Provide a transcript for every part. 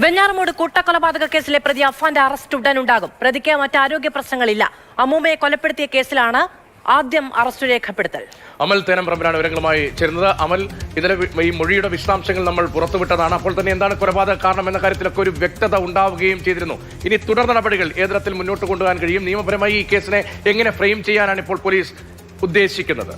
വെഞ്ഞാറമൂട് കൂട്ടക്കൊലപാതക കേസിലെ പ്രതി അഫാന്റെ അറസ്റ്റ് ഉടൻ ഉണ്ടാകും പ്രതിക്ക് മറ്റ് ആരോഗ്യ പ്രശ്നങ്ങളില്ല. അമ്മൂമ്മയെ കൊലപ്പെടുത്തിയ കേസിലാണ് ആദ്യം അറസ്റ്റ് രേഖപ്പെടുത്തൽ. അമൽ തേനംപറമ്പിലാണ് വിവരങ്ങളുമായി ചേരുന്നത്. അമൽ ഇതിലെ ഈ മൊഴിയുടെ വിശദാംശങ്ങൾ നമ്മൾ പുറത്തുവിട്ടതാണ്. അപ്പോൾ തന്നെ എന്താണ് കൊലപാതക കാരണം എന്ന കാര്യത്തിലൊക്കെ ഒരു വ്യക്തത ഉണ്ടാവുകയും ചെയ്തിരുന്നു. ഇനി തുടർ നടപടികൾ ഏതരത്തിൽ മുന്നോട്ട് കൊണ്ടുപോകാൻ കഴിയും? നിയമപരമായി ഈ കേസിനെ എങ്ങനെ ഫ്രെയിം ചെയ്യാനാണ് ഇപ്പോൾ പോലീസ് ഉദ്ദേശിക്കുന്നത്?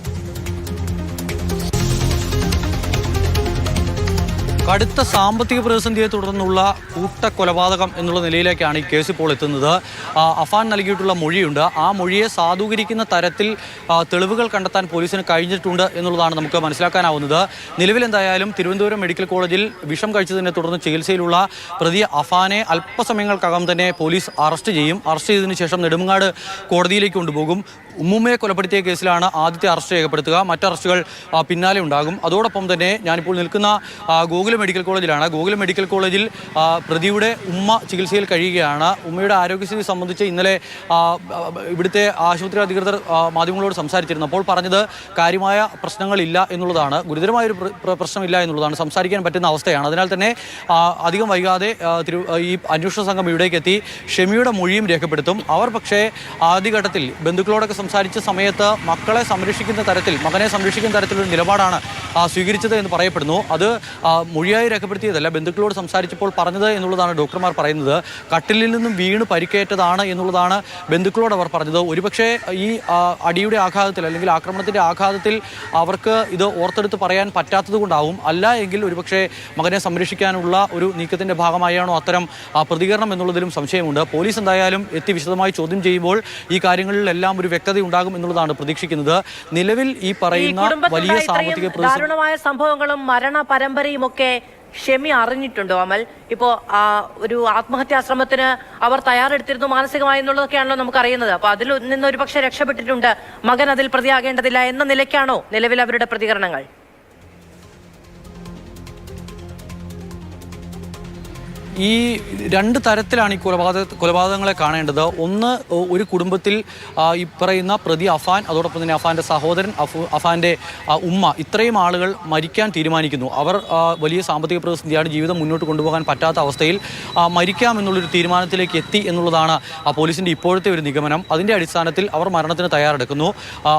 കടുത്ത സാമ്പത്തിക പ്രതിസന്ധിയെ തുടർന്നുള്ള കൂട്ടക്കൊലപാതകം എന്നുള്ള നിലയിലേക്കാണ് ഈ കേസ് ഇപ്പോൾ എത്തുന്നത്. അഫാൻ നൽകിയിട്ടുള്ള മൊഴിയുണ്ട്. ആ മൊഴിയെ സാധൂകരിക്കുന്ന തരത്തിൽ തെളിവുകൾ കണ്ടെത്താൻ പോലീസിന് കഴിഞ്ഞിട്ടുണ്ട് എന്നുള്ളതാണ് നമുക്ക് മനസ്സിലാക്കാനാവുന്നത്. നിലവിൽ എന്തായാലും തിരുവനന്തപുരം മെഡിക്കൽ കോളേജിൽ വിഷം കഴിച്ചതിനെ തുടർന്ന് ചികിത്സയിലുള്ള പ്രതി അഫാനെ അല്പസമയങ്ങൾക്കകം തന്നെ പോലീസ് അറസ്റ്റ് ചെയ്യും. അറസ്റ്റ് ചെയ്തതിനു ശേഷം നെടുമങ്ങാട് കോടതിയിലേക്ക് കൊണ്ടുപോകും. ഉമ്മുമ്മയെ കൊലപ്പെടുത്തിയ കേസിലാണ് ആദ്യത്തെ അറസ്റ്റ് രേഖപ്പെടുത്തുക. മറ്റ് അറസ്റ്റുകൾ പിന്നാലെ ഉണ്ടാകും. അതോടൊപ്പം തന്നെ ഞാനിപ്പോൾ നിൽക്കുന്ന ഗോകുല മെഡിക്കൽ കോളേജിലാണ്. ഗോകുല മെഡിക്കൽ കോളേജിൽ പ്രതിയുടെ ഉമ്മ ചികിത്സയിൽ കഴിയുകയാണ്. ഉമ്മയുടെ ആരോഗ്യസ്ഥിതി സംബന്ധിച്ച് ഇന്നലെ ഇവിടുത്തെ ആശുപത്രി അധികൃതർ മാധ്യമങ്ങളോട് സംസാരിച്ചിരുന്നു. അപ്പോൾ പറഞ്ഞത് കാര്യമായ പ്രശ്നങ്ങളില്ല എന്നുള്ളതാണ്. ഗുരുതരമായൊരു ഒരു പ്ര- പ്രശ്നമില്ല എന്നുള്ളതാണ്. സംസാരിക്കാൻ പറ്റുന്ന അവസ്ഥയാണ്. അതിനാൽ തന്നെ അധികം വൈകാതെ തിരു ഈ അന്വേഷണ സംഘം ഇവിടേക്ക് എത്തി ഷെമിയുടെ മൊഴിയും രേഖപ്പെടുത്തും. അവർ പക്ഷേ ആദ്യഘട്ടത്തിൽ ബന്ധുക്കളോടൊക്കെ സംസാരിച്ച സമയത്ത് മക്കളെ സംരക്ഷിക്കുന്ന തരത്തിൽ മകനെ സംരക്ഷിക്കുന്ന തരത്തിലൊരു നിലപാടാണ് സ്വീകരിച്ചത് എന്ന് പറയപ്പെടുന്നു. അത് മൊഴിയായി രേഖപ്പെടുത്തിയതല്ല ബന്ധുക്കളോട് സംസാരിച്ചപ്പോൾ പറഞ്ഞത് എന്നുള്ളതാണ് ഡോക്ടർമാർ പറയുന്നത്. കട്ടിലിൽ നിന്നും വീണ് പരിക്കേറ്റതാണ് എന്നുള്ളതാണ് ബന്ധുക്കളോട് അവർ പറഞ്ഞത്. ഒരുപക്ഷേ ഈ അടിയുടെ ആഘാതത്തിൽ അല്ലെങ്കിൽ ആക്രമണത്തിന്റെ ആഘാതത്തിൽ അവർക്ക് ഇത് ഓർത്തെടുത്ത് പറയാൻ പറ്റാത്തത് കൊണ്ടാവും. അല്ല എങ്കിൽ ഒരുപക്ഷെ മകനെ സംരക്ഷിക്കാനുള്ള ഒരു നീക്കത്തിന്റെ ഭാഗമായാണോ അത്തരം പ്രതികരണം എന്നുള്ളതിലും സംശയമുണ്ട്. പോലീസ് എന്തായാലും എത്തി വിശദമായി ചോദ്യം ചെയ്യുമ്പോൾ ഈ കാര്യങ്ങളിലെല്ലാം ഒരു വ്യക്തത ഉണ്ടാകും എന്നുള്ളതാണ് പ്രതീക്ഷിക്കുന്നത്. നിലവിൽ ഈ പറയുന്ന വലിയ സാമ്പത്തിക ദാരുണമായ സംഭവങ്ങളും മരണ പരമ്പരയും ഒക്കെ ഷെമി അറിഞ്ഞിട്ടുണ്ടോ അമൽ? ഇപ്പോ ആ, ഒരു ആത്മഹത്യാശ്രമത്തിന് അവർ തയ്യാറെടുത്തിരുന്നു മാനസികമായി എന്നുള്ളതൊക്കെയാണല്ലോ നമുക്ക് അറിയുന്നത് അപ്പൊ അതിൽ നിന്ന് ഒരു പക്ഷെ രക്ഷപ്പെട്ടിട്ടുണ്ട്. മകൻ അതിൽ പ്രതിയാകേണ്ടതില്ല എന്ന നിലയ്ക്കാണോ നിലവിൽ അവരുടെ പ്രതികരണങ്ങൾ? ഈ രണ്ട് തരത്തിലാണ് ഈ കൊലപാതക കൊലപാതകങ്ങളെ കാണേണ്ടത്. ഒന്ന് ഒരു കുടുംബത്തിൽ ഈ പറയുന്ന പ്രതി അഫാൻ അതോടൊപ്പം തന്നെ അഫാന്റെ സഹോദരൻ അഫു അഫാന്റെ ഉമ്മ ഇത്രയും ആളുകൾ മരിക്കാൻ തീരുമാനിക്കുന്നു. അവർ വലിയ സാമ്പത്തിക പ്രതിസന്ധിയാണ് ജീവിതം മുന്നോട്ട് കൊണ്ടുപോകാൻ പറ്റാത്ത അവസ്ഥയിൽ മരിക്കാമെന്നുള്ളൊരു തീരുമാനത്തിലേക്ക് എത്തി എന്നുള്ളതാണ് ആ പോലീസിന്റെ ഇപ്പോഴത്തെ ഒരു നിഗമനം. അതിന്റെ അടിസ്ഥാനത്തിൽ അവർ മരണത്തിന് തയ്യാറെടുക്കുന്നു.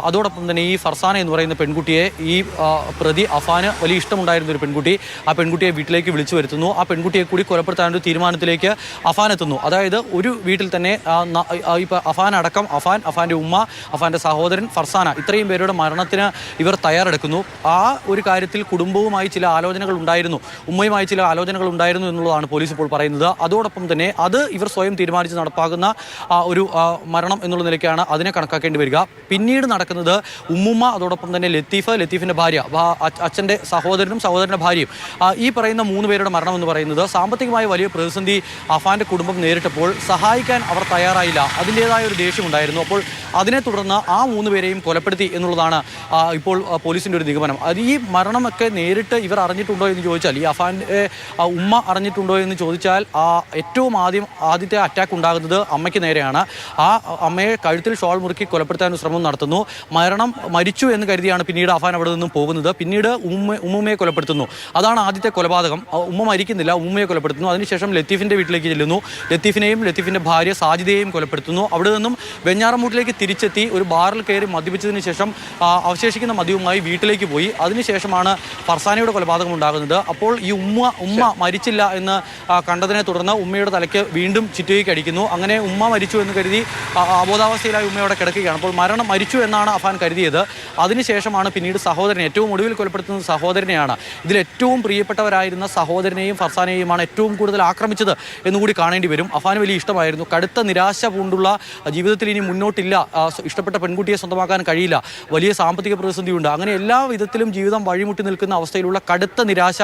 അതോടൊപ്പം തന്നെ ഈ ഫർസാന എന്ന് പറയുന്ന പെൺകുട്ടിയെ ഈ പ്രതി അഫാന് വലിയ ഇഷ്ടമുണ്ടായിരുന്ന ഒരു പെൺകുട്ടി ആ പെൺകുട്ടിയെ വീട്ടിലേക്ക് വിളിച്ചു വരുത്തുന്നു. ആ പെൺകുട്ടിയെ കൂടി കൊലപ്പെടുത്താൻ ഒരു തീരുമാനത്തിലേക്ക് അഫാൻ എത്തുന്നു. അതായത് ഒരു വീട്ടിൽ തന്നെ ആ, ന- ആ, ഇപ്പൊ അഫാൻ അടക്കം അഫാൻ അഫാന്റെ ഉമ്മ അഫാന്റെ സഹോദരൻ ഫർസാന ഇത്രയും പേരുടെ മരണത്തിന് ഇവർ തയ്യാറെടുക്കുന്നു. ആ ഒരു കാര്യത്തിൽ കുടുംബവുമായി ചില ആലോചനകൾ ഉണ്ടായിരുന്നു. ഉമ്മയുമായി ചില ആലോചനകൾ ഉണ്ടായിരുന്നു എന്നുള്ളതാണ് പോലീസ് ഇപ്പോൾ പറയുന്നത്. അതോടൊപ്പം തന്നെ അത് ഇവർ സ്വയം തീരുമാനിച്ച് നടപ്പാക്കുന്ന ഒരു മരണം എന്നുള്ള നിലയ്ക്കാണ് അതിനെ കണക്കാക്കേണ്ടി വരിക. പിന്നീട് നടക്കുന്നത് ഉമ്മുമ്മ അതോടൊപ്പം തന്നെ ലത്തീഫ് ലത്തീഫിന്റെ ഭാര്യ അച്ഛന്റെ സഹോദരനും സഹോദരന്റെ ഭാര്യയും. ഈ പറയുന്ന മൂന്ന് പേരുടെ മരണം എന്ന് പറയുന്നത് സാമ്പത്തികമായ വലിയ പ്രതിസന്ധി അഫാന്റെ കുടുംബം നേരിട്ടപ്പോൾ സഹായിക്കാൻ അവർ തയ്യാറായില്ല. അതിന്റെതായ ഒരു ദേഷ്യം ഉണ്ടായിരുന്നു. അപ്പോൾ അതിനെ തുടർന്ന് ആ മൂന്ന് പേരെയും കൊലപ്പെടുത്തി എന്നുള്ളതാണ് ഇപ്പോൾ പോലീസിന്റെ ഒരു നിഗമനം. അത് ഈ മരണമൊക്കെ നേരിട്ട് ഇവർ അറിഞ്ഞിട്ടുണ്ടോ എന്ന് ചോദിച്ചാൽ ഈ അഫാന്റെ ഉമ്മ അറിഞ്ഞിട്ടുണ്ടോ എന്ന് ചോദിച്ചാൽ ഏറ്റവും ആദ്യം ആദ്യത്തെ അറ്റാക്ക് ഉണ്ടാകുന്നത് അമ്മയ്ക്ക് നേരെയാണ്. ആ അമ്മയെ കഴുത്തിൽ ഷോൾ മുറുക്കി കൊലപ്പെടുത്താൻ ശ്രമം നടത്തുന്നു. മരണം മരിച്ചു എന്ന് കരുതിയാണ് പിന്നീട് അഫാൻ അവിടെ നിന്നും പോകുന്നത്. പിന്നീട് ഉമ്മ ഉമ്മയെ കൊലപ്പെടുത്തുന്നു. അതാണ് ആദ്യത്തെ കൊലപാതകം. ഉമ്മ മരിക്കുന്നില്ല ഉമ്മയെ കൊലപ്പെടുത്തുന്നു. അതിനുശേഷം ലത്തീഫിന്റെ വീട്ടിലേക്ക് ചെല്ലുന്നു. ലത്തീഫിനെയും ലത്തീഫിന്റെ ഭാര്യ സാജിദയെയും കൊലപ്പെടുത്തുന്നു. അവിടെ നിന്നും വെഞ്ഞാറമൂട്ടിലേക്ക് തിരിച്ചെത്തി ഒരു ബാറിൽ കയറി മദ്യപിച്ചതിന് ശേഷം അവശേഷിക്കുന്ന മദ്യവുമായി വീട്ടിലേക്ക് പോയി. അതിനുശേഷമാണ് ഫർസാനയുടെ കൊലപാതകം ഉണ്ടാകുന്നത്. അപ്പോൾ ഈ ഉമ്മ ഉമ്മ മരിച്ചില്ല എന്ന് കണ്ടതിനെ തുടർന്ന് ഉമ്മയുടെ തലയ്ക്ക് വീണ്ടും ചിറ്റുകയ്ക്ക് അടിക്കുന്നു. അങ്ങനെ ഉമ്മ മരിച്ചു എന്ന് കരുതി അബോധാവസ്ഥയിലായി അബോധാവസ്ഥയിലായ ഉമ്മയോടെ കിടക്കുകയാണ്. അപ്പോൾ മരണം മരിച്ചു എന്നാണ് അഫാൻ കരുതിയത്. അതിനുശേഷമാണ് പിന്നീട് സഹോദരനെ ഏറ്റവും ഒടുവിൽ കൊലപ്പെടുത്തുന്ന സഹോദരനെയാണ്. ഇതിൽ ഏറ്റവും പ്രിയപ്പെട്ടവരായിരുന്ന സഹോദരനെയും ഫർസാനെയുമാണ് ഏറ്റവും കൂടുതൽ ആക്രമിച്ചത് എന്നുകൂടി കാണേണ്ടി വരും. അഫാന് വലിയ ഇഷ്ടമായിരുന്നു. കടുത്ത നിരാശ പൂണ്ടുള്ള ജീവിതത്തിൽ ഇനി മുന്നോട്ടില്ല. ഇഷ്ടപ്പെട്ട പെൺകുട്ടിയെ സ്വന്തമാക്കാൻ കഴിയില്ല. വലിയ സാമ്പത്തിക പ്രതിസന്ധിയുണ്ട്. അങ്ങനെ എല്ലാ വിധത്തിലും ജീവിതം വഴിമുട്ടി നിൽക്കുന്ന അവസ്ഥയിലുള്ള കടുത്ത നിരാശ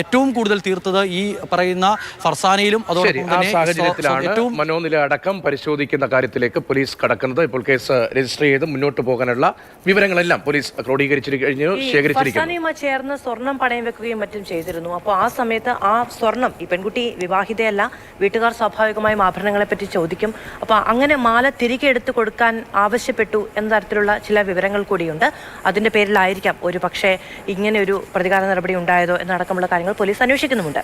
ഏറ്റവും കൂടുതൽ തീർത്തത് ഈ പറയുന്ന ഫർസാനയിലും അതോടൊപ്പം തന്നെ ഏറ്റവും മനോനില അടക്കം പരിശോധിക്കുന്ന കാര്യത്തിലേക്ക് പോലീസ് കടക്കുന്നത്. ഇപ്പോൾ കേസ് രജിസ്റ്റർ ചെയ്ത് മുന്നോട്ട് പോകാനുള്ള വിവരങ്ങളെല്ലാം പോലീസ് ക്രോഡീകരിച്ചു കഴിഞ്ഞു ശേഖരിച്ചിരിക്കുന്നു. ചേർന്ന് സ്വർണം പണയം വെക്കുകയും മറ്റും ചെയ്തിരുന്നു. അപ്പോൾ ആ സമയത്ത് ആ സ്വർണം ഈ പെൺകുട്ടി വിവാഹിതയല്ല. വീട്ടുകാർ സ്വാഭാവികമായും ആഭരണങ്ങളെപ്പറ്റി ചോദിക്കും. അപ്പോൾ അങ്ങനെ മാല തിരികെ എടുത്തു കൊടുക്കാൻ ആവശ്യപ്പെട്ടു എന്ന തരത്തിലുള്ള ചില വിവരങ്ങൾ കൂടിയുണ്ട്. അതിന്റെ പേരിലായിരിക്കാം ഒരു പക്ഷേ ഇങ്ങനെ ഒരു പ്രതികാര നടപടി ഉണ്ടായതോ എന്നടക്കമുള്ള കാര്യങ്ങൾ പോലീസ് അന്വേഷിക്കുന്നുമുണ്ട്.